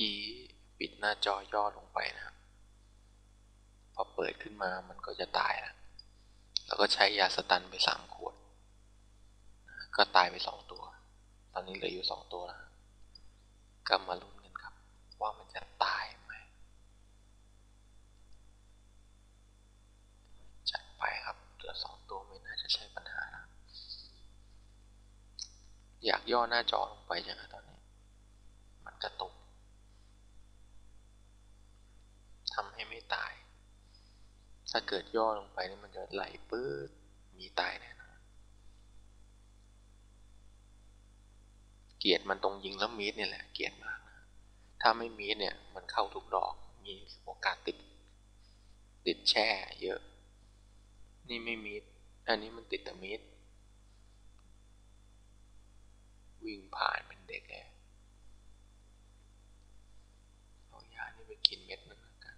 กี้ปิดหน้าจอย่อลงไปนะครับ พอเปิดขึ้นมามันก็จะตายแล้วแล้วก็ใช้ยาสตันไปสามขวด ก็ตายไปสองตัว ตอนนี้เหลืออยู่สองตัวแล้วก็มาลุ้นกันครับ ว่ามันจะตายไหม จัดไปครับ เหลือสองตัวไม่น่าจะใช่ปัญหานะ อยากย่อหน้าจอลงไปจังตอนนี้ มันกระตุกทำให้ ไม่ตาย ถ้าเกิดย่อลงไปนี่มันจะไหลปื๊ดมีตายแน่นอนเกียดมันตรงยิงแล้วมีดเนี่ยแหละ เกียดมากนะถ้าไม่มีดเนี่ย มันเข้าทุกดอก มีโอกาสติด ติดแช่เยอะ นี่ไม่มีดอันนี้มันติดแต่มีดวิ่งผ่านเป็นเด็กเลยเอายานี่ไปกินเม็ดนึงแล้วกัน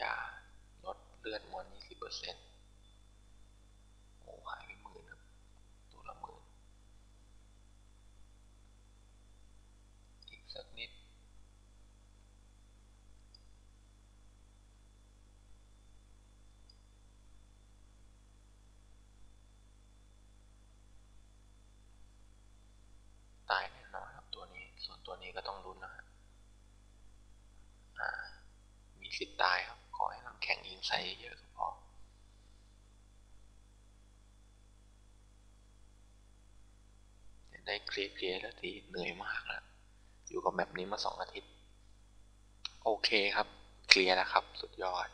ยาลดเลือดมวล20เป อร์เซ็นต์โอ้หายไปหมื่นครับ ตัวละหมื่น อีกสักนิด ตายแน่นอนครับตัวนี้ ส่วนตัวนี้ก็ต้องรุนนะฮะมีสิทธิ์ตายครับ ขอให้น้ำแข็งยิงใส่เยอะก็พอ ได้ เคลียร์เคลียแล้วทีเหนื่อยมากแล้วอยู่กับแบบนี้มาสองอาทิตย์ โอเคครับ เคลียร์แล้วครับ สุดยอด